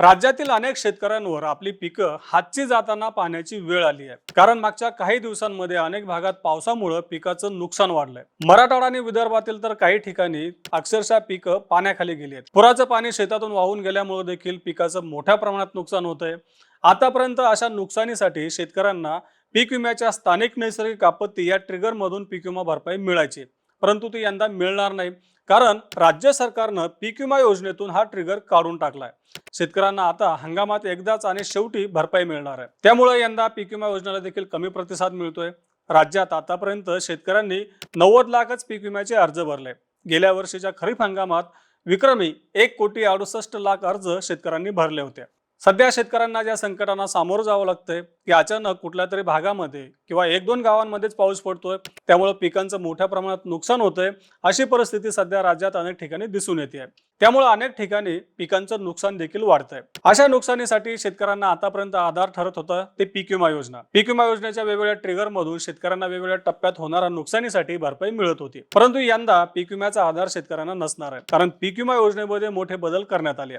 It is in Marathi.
राज्यातील अनेक शेतकऱ्यांवर आपली पिकं हातची जाताना पाहण्याची वेळ आली आहे. कारण मागच्या काही दिवसांमध्ये अनेक भागात पावसामुळे पिकाचं नुकसान वाढलंय. मराठवाडा आणि विदर्भातील तर काही ठिकाणी अक्षरशः पिकं पाण्याखाली गेली आहेत. पुराचं पाणी शेतातून वाहून गेल्यामुळे देखील पिकाचं मोठ्या प्रमाणात नुकसान होतंय. आतापर्यंत अशा नुकसानीसाठी शेतकऱ्यांना पीक विम्याच्या स्थानिक नैसर्गिक आपत्ती या ट्रिगरमधून पीक विमा भरपाई मिळायची परंतु ती यंदा मिळणार नाही. कारण राज्य सरकारनं पीक विमा योजनेतून हा ट्रिगर काढून टाकलाय. शेतकऱ्यांना आता हंगामात एकदाच आणि शेवटी भरपाई मिळणार आहे. त्यामुळे यंदा पीक विमा योजनेला देखील कमी प्रतिसाद मिळतोय. राज्यात आतापर्यंत शेतकऱ्यांनी नव्वद लाखच पीक विम्याचे अर्ज भरले. गेल्या वर्षीच्या खरीप हंगामात विक्रमी एक कोटी अडुसष्ट लाख अर्ज शेतकऱ्यांनी भरले होते. सध्या शेतकऱ्यांना ज्या संकटांना सामोरं जावं लागतंय की अचानक कुठल्या तरी भागामध्ये किंवा एक दोन गावांमध्येच पाऊस पडतोय त्यामुळे पिकांचं मोठ्या प्रमाणात नुकसान होतंय अशी परिस्थिती सध्या राज्यात अनेक ठिकाणी दिसून येते आहे. त्यामुळे अनेक ठिकाणी पिकांचं नुकसान देखील वाढतंय. अशा नुकसानीसाठी शेतकऱ्यांना आतापर्यंत आधार ठरत होतं ते पीक विमा योजना. पीक विमा योजनेच्या वेगवेगळ्या ट्रिगर मधून शेतकऱ्यांना वेगवेगळ्या टप्प्यात होणाऱ्या नुकसानीसाठी भरपाई मिळत होती. परंतु यंदा पीक विम्याचा आधार शेतकऱ्यांना नसणार आहे कारण पीक विमा योजनेमध्ये मोठे बदल करण्यात आले